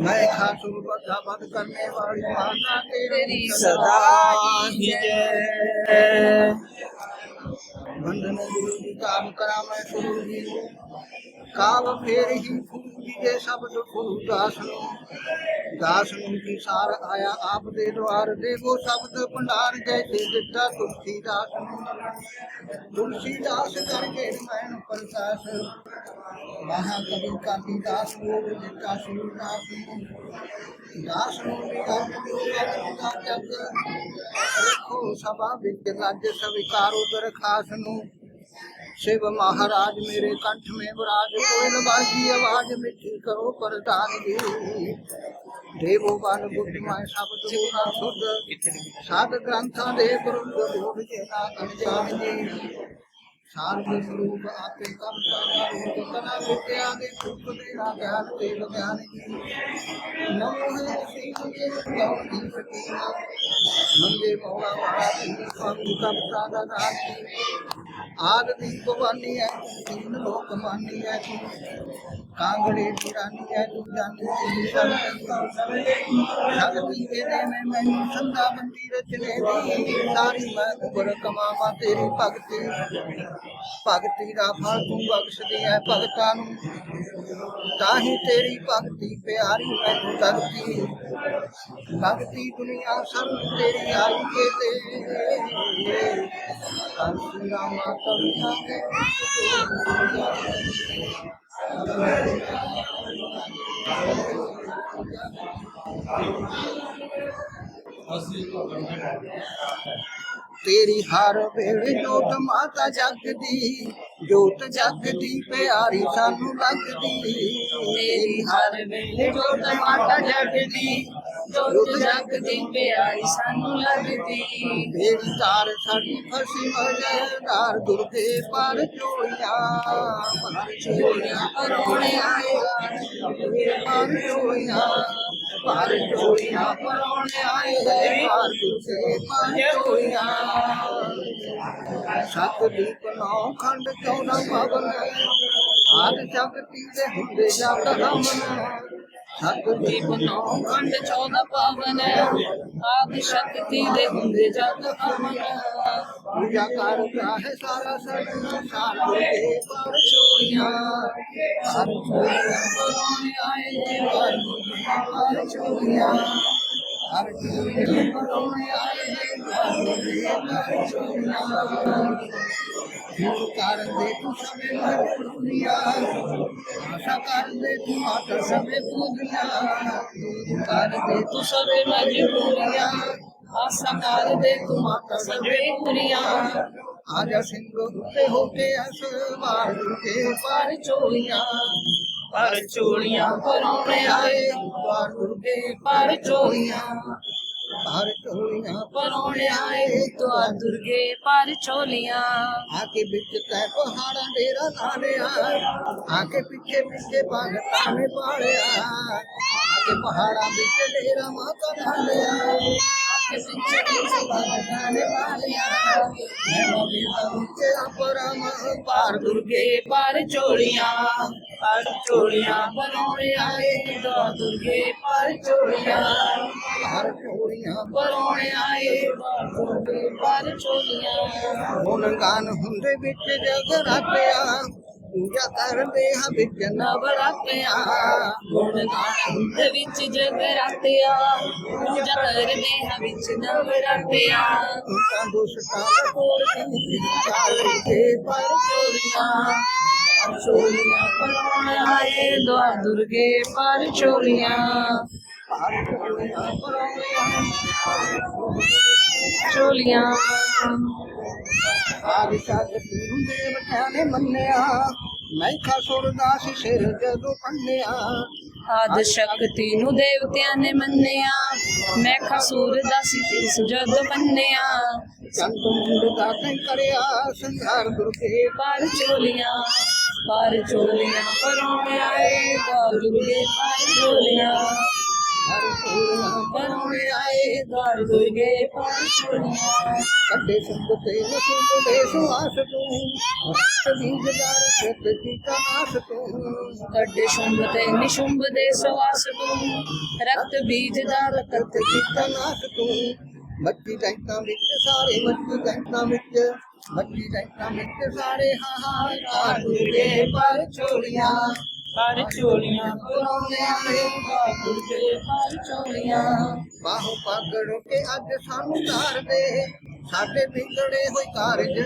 मैं खातुर बदा बद करने वाली माता तेरी सदा ही वंदन गुरु जी काम करा मैं गुरु जी फेर ही ਫੂਜੀ ਦੇ ਸ਼ਬਦ ਫੂ ਦਾਸ ਨੂੰ ਦਾਸ ਨੂੰ ਕੀ ਸਾਰ ਆਇਆ ਆਪ ਦੇ ਦਵਾਰ ਦੇਵੋ ਸ਼ਬਦ ਭੰਡਾਰ ਜੈਸੇ ਦਿੱਤਾ ਤੁਲਸੀ ਦਾਸ ਨੂੰ। ਤੁਲਸੀ ਦਾਸ ਕਰਕੇ ਮੈਨ ਪ੍ਰਕਾਸ਼ ਮਹਾ ਕਵੀ ਕਾਂਤੀ ਦਾਸ ਨੂੰ ਦਿੱਤਾ ਸੂਰ ਦਾਸ ਨੂੰ। ਦਾਸ ਨੂੰ ਵੀ ਆਪ ਦਾ ਜਗ? ਰੱਖੋ ਸਭਾ ਵਿੱਚ, ਰੱਜ ਸਵਿਕਾਰੋ ਦਰਖਾਸ ਨੂੰ। शिव महाराज मेरे कंठ में विराज कोयल बाजी आवाज मिठी करो प्रदान जी देवो बल बुद्ध मैं सब दूना शुद्ध साध ग्रंथां दे गुरु रूप जेना अनजान जी ਸਾਰ ਦੇ ਸਰੂਪ ਆਪੇ ਕੰਮ ਕਰਨਾ ਰੂਪ ਕਨਾ ਵਿਦਿਆ ਦੇ ਸੁਖ ਮੇਰਾ ਗਿਆਨ ਤੇ ਗਿਆਨ ਜੀ ਨਮੋ ਹੈ ਸ੍ਰੀ ਗੁਰੂ ਗੋਬਿੰਦ ਦੀ ਫਕੀਰ ਮੰਗੇ ਮੌਲਾ ਵਾਲਾ ਦੀ ਸੰਗ ਕਪਤਾ ਦਾ ਨਾਮ ਆਦ ਦੀ ਭਵਾਨੀ ਹੈ, ਤੀਨ ਲੋਕ ਮਾਨੀ ਹੈ। ਤੂੰ ਕਾਂਗੜੇ ਦੀ ਰਾਨੀ ਹੈ ਤੂੰ ਜਾਣੀ ਦੀ ਸ਼ਕਤੀ ਦੇ ਦੇ ਮੈਂ ਮੈਨੂੰ ਸੰਦਾ ਬੰਦੀ ਰਚਨੇ ਦੀ ਸਾਰੀ ਮੈਂ ਉਬਰ ਕਮਾਵਾ ਤੇਰੀ ਭਗਤੀ। ਭਗਤੀ ਦਾ ਫਲ ਤੂੰ ਬਖਸ਼ਦੀ ਹੈ, ਭਗਤਾਂ ਨੂੰ ਤਾਹੀ ਤੇਰੀ ਭਗਤੀ, ਪਿਆਰੀ ਮੈਨੂੰ ਲੱਗਦੀ ਭਗਤੀ ਦੁਨੀਆ ਸਭ ਤੇਰੀ ਆਈ ਕੇ ਤੇ ਕਾਂਤੀ ਰਾਮਾ ਕਵਿਤਾ ਕੇ ਤੇਰੀ ਹਰ ਵੇਲੇ ਜੋਤ ਮਾਤਾ ਜਗਦੀ, ਜੋਤ ਜਗਦੀ, ਪਿਆਰੀ ਸਾਨੂੰ ਲੱਗਦੀ। ਤੇਰੀ ਹਰ ਵੇਲੇ ਜੋਤ ਮਾਤਾ ਜਗਦੀ, ਜੋਤ ਜਗਦੀ, ਪਿਆਰੀ ਸਾਨੂੰ ਲੱਗਦੀ। ਤੇਰੀ ਤਾਰ ਸਾਡੀ ਫਸੀ ਮਜੇਦਾਰ ਦੁਰਗੇ ਪਰ ਚੋਈਆਂ ਪਰ ਚੋਈਆਂ ਪਰੋਣੇ ਆਏਗਾ ਪਰ ਚੋਈਆਂ ਪਰ ਚੋਈਆਂ ਪਰੋਣੇ ਆਏਗਾ ਪਰ ਦੁਰਗੇ ਪਰ ਚੋਈਆਂ ਸਤ ਦੀਪ ਨੌ ਖੰਡ, ਚੌਦਾ ਪਵਨ। ਆਦ ਜਗਤੀ ਦੇ ਹੁੰਦੇ ਜਗ ਹਮਨ ਸਤ ਦੀਪ ਨੌ ਖੰਡ, ਚੌਦਾ ਪਾਵਨ। ਆਦ ਸ਼ਕਤੀ ਦੇ ਹੁੰਦੇ ਜਗ ਹਮਨ ਪੂਜਾ ਕਰ ਚਾਹੇ ਸਾਰਾ ਸੰਸਾਰ ਦੇ ਪਰ ਚੋਰੀਆਂ ਸਭ ਚੋਰੀਆਂ ਪਰੋਣੇ ਆਏ ਦੇਵਰ ਪਰ ਚੋਰੀਆਂ ਹਰ ਚੋਰੀਆਂ ਪਰੋਣੇ ਤੂੰ ਕਰ ਦੇ ਤੂੰ ਸਭੇ ਮਰਪੁਰੀਆ ਆਸ਼ਾ ਕਰ ਦੇ ਤੂੰ ਮਾਤਾ ਸਭੇ ਪੂਜੀਆਂ ਤੂੰ ਦੇ ਤੂੰ ਸਵੇ ਮਜਬੂਰੀਆਂ ਆਸਾ ਕਰ ਦੇ ਤੂੰ ਮਾਤਾ ਸਵੇ ਪੁਰੀਆਂ ਆਜਾ ਸਿੰਘ ਉੱਤੇ ਹੋ ਕੇ ਅਸਵਾਰ ਕੇ ਪਰ ਚੋਲੀਆਂ ਪਰ ਚੋਲੀਆਂ ਪਰੋਣੇ ਆਏ ਪਾਰ ਦੁਰਗੇ ਪਰ ਚੋਲੀਆਂ ਪਾਰ ਚੋਲੀਆਂ ਪਰੋਣੇ ਆਏ ਦੁਆ ਦੁਰਗੇ ਪਰ ਚੋਲੀਆਂ ਆਕੇ ਵਿੱਚ ਤੈ ਪਹਾੜਾਂ ਡੇਰਾ ਨਾਲਿਆ ਆਕੇ ਪਿੱਛੇ ਪਿੱਛੇ ਭਗਤਾਂ ਨੇ ਪਾਲਿਆ ਆਕੇ ਪਹਾੜਾਂ ਵਿੱਚ ਡੇਰਾ ਮਾਤਾ ਨਾਲਿਆ ਪਾਰ ਦੁਰਗੇ ਦੁਰਗੇ ਚੋਲੀਆਂ ਪਰ ਚੋਲੀਆਂ ਬਣਾਉਣੇ ਆਏ ਦੁਆ ਦੁਰਗੇ ਪਰ ਚੋਲੀਆਂ ਪਾਰ ਚੋਲੀਆਂ ਪਰੋਣੇ ਆਏ ਦੁਆ ਦੁਰਗੇ ਚੋਲੀਆਂ ਹੁਣ ਗਾਨ ਹੁੰਦੇ ਵਿੱਚ ਜਗ ਰਾਤਿਆ ਪੂਜਾ ਕਰਦੇ ਹਾਂ ਵਿੱਚ ਨਵਰਾਤਿਆ। ਗੁਣ ਗਾਣ ਦੇ ਵਿੱਚ ਜਗਰਾਤਿਆ ਪੂਜਾ ਕਰਦੇ ਹਾਂ ਵਿੱਚ ਨਵਰਾਤਿਆ। ਤਾਂ ਦੁਸ਼ਟਾਂ ਦਾ ਕੋਲ ਚਾਲ ਪਰ ਚੋਲੀਆਂ ਚੋਲੀਆਂ ਪਰੋਣੇ ਆਏ ਦੁਆ ਦੁਰਗੇ, ਪਰ ਚੋਲੀਆਂ ਚੋਲੀਆਂ ਪਰੋਣੀਆਂ ਚੋਲੀਆਂ ਆਦਿ ਸ਼ਕਤੀ ਨੂੰ ਦੇਵਤਿਆਂ ਨੇ ਮੰਨਿਆ ਮੈਂ ਖਸੁਰ ਦਾਸ ਸਿਰ ਜਦੋਂ ਪੰਨਿਆ। ਆਦ ਸ਼ਕਤੀ ਨੂੰ ਦੇਵਤਿਆਂ ਨੇ ਮੰਨਿਆ ਮੈਂ ਖਸੂਰ ਦਾ ਸੀਸ ਜਦ ਬੰਨਿਆ ਚੰਦ ਮੁੰਡ ਦਾ ਤੈਂ ਕਰਿਆ ਸੰਘਾਰ ਦੁਰਗੇ ਪਰ ਚੋਲੀਆਂ। ਪਰ ਚੋਲੀਆਂ ਪਰੋਣੇ ਆਏ ਦੁਆ ਦੁਰਗੇ ਪਰ ਚੋਲੀਆਂ। ਪਰੋਣੇ ਆਏ ਦਰ ਦੁਰਗੇ ਪਰ ਚੋਲੀਆਂ ਕੱਢੇ ਸੰਗ ਤੇ ਨਸੁੰਦ ਦੇ ਸੁਆਸ ਤੂੰ ਰਕਤ ਬੀਜਦਾਰ ਸਿੱਧ ਕੀ ਕਨਾਸ ਤੂੰ ਕੱਢੇ ਸ਼ੁੰਭ ਤੇ ਨਿਸ਼ੁੰਭ ਦੇ ਸਵਾਸ ਤੂੰ ਰਕਤ ਬੀਜ ਦਾ ਰਕਤ ਮੱਕੀ ਟੈਂਕਾਂ ਵਿੱਚ ਸਾਰੇ ਮੱਕੀ ਟੈਂਕਾਂ ਵਿੱਚ ਮੱਕੀ ਟੈਂਕਾਂ ਵਿੱਚ ਸਾਰੇ ਹਾਹਾਕਾਰ ਦੁਰਗੇ ਪਰ ਚੋਲੀਆਂ ਪਰ ਚੋਲੀਆਂ। ਪਰੋਣੇ ਆਏ ਚੋਲੀਆਂ ਬਾਹੋਂ ਕੇ ਅੱਜ ਸਾਨੂੰ ਧਾਰ ਦੇ। ਸਾਡੇ ਵਿਗੜੇ ਹੋਏ ਕਾਰਜ।